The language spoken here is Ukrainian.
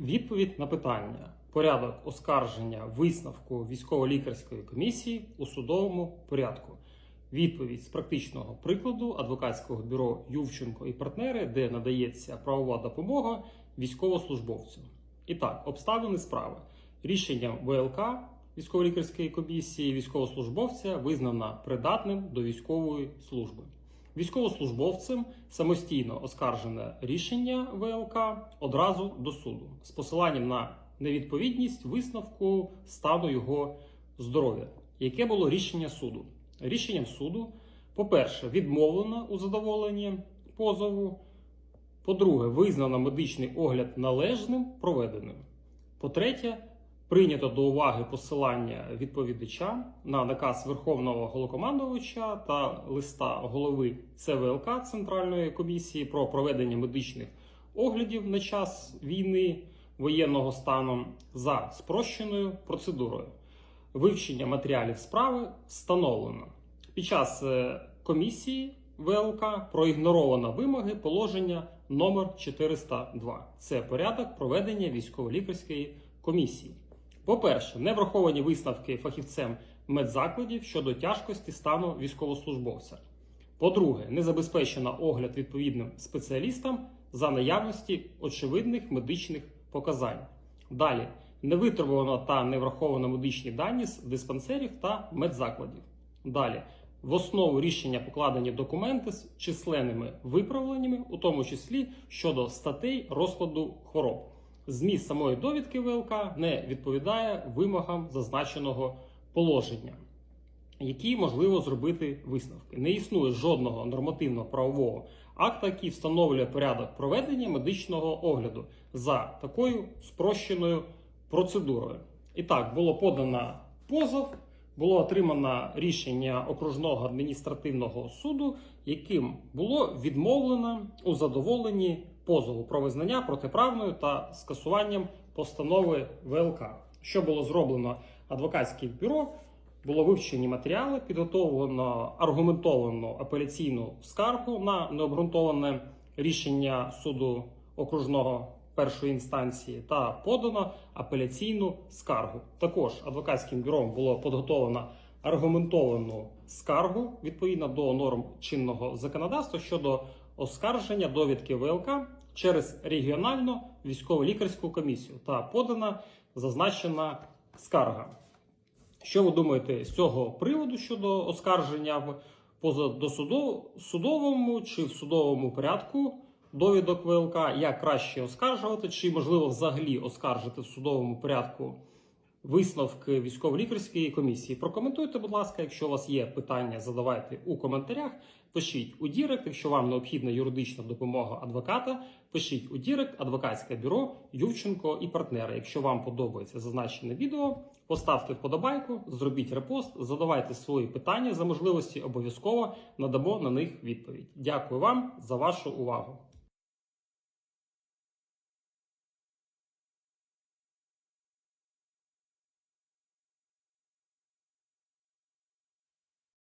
Відповідь на питання: порядок оскарження висновку військово-лікарської комісії у судовому порядку. Відповідь з практичного прикладу адвокатського бюро Ювченко і партнери, де надається правова допомога військовослужбовцю. І так, обставини справи. Рішенням ВЛК військово-лікарської комісії військовослужбовця визнана придатним до військової служби. Військовослужбовцем самостійно оскаржене рішення ВЛК одразу до суду з посиланням на невідповідність висновку стану його здоров'я. Яке було рішення суду? Рішенням суду, по-перше, відмовлено у задоволенні позову. По-друге, визнано медичний огляд належним проведеним. По-третє, прийнято до уваги посилання відповідача на наказ Верховного Голокомандувача та листа голови ЦВЛК Центральної комісії про проведення медичних оглядів на час війни воєнного стану за спрощеною процедурою. Вивчення матеріалів справи встановлено. Під час е, комісії ВЛК проігноровано вимоги положення номер 402. Це порядок проведення військово-лікарської комісії. По-перше, не враховані висновки фахівцем медзакладів щодо тяжкості стану військовослужбовця. По-друге, не забезпечено огляд відповідним спеціалістам за наявності очевидних медичних показань. Далі не витребувано та не враховано медичні дані з диспансерів та медзакладів. Далі в основу рішення покладені документи з численними виправленнями, у тому числі щодо статей розкладу хвороб. Зміст самої довідки ВЛК не відповідає вимогам зазначеного положення, які можливо зробити висновки. Не існує жодного нормативно-правового акта, який встановлює порядок проведення медичного огляду за такою спрощеною процедурою. І так, було подано позов, було отримано рішення окружного адміністративного суду, яким було відмовлено у задоволенні позову про визнання протиправною та скасуванням постанови ВЛК. Що було зроблено адвокатським бюро? Було вивчені матеріали, підготовлено аргументовану апеляційну скаргу на необґрунтоване рішення суду окружного першої інстанції та подано апеляційну скаргу. Також адвокатським бюро було підготовлено аргументовану скаргу відповідно до норм чинного законодавства щодо оскарження довідки ВЛК через регіональну військово-лікарську комісію та подана зазначена скарга. Що ви думаєте з цього приводу щодо оскарження в позадосудовому чи в судовому порядку довідок ВЛК? Як краще оскаржувати, чи можливо взагалі оскаржити в судовому порядку висновки військово-лікарської комісії? Прокоментуйте, будь ласка, якщо у вас є питання, задавайте у коментарях. Пишіть у Дірект, якщо вам необхідна юридична допомога адвоката, пишіть у Дірект, адвокатське бюро Ювченко і партнери. Якщо вам подобається зазначене відео, поставте вподобайку, зробіть репост, задавайте свої питання за можливості, обов'язково надамо на них відповідь. Дякую вам за вашу увагу.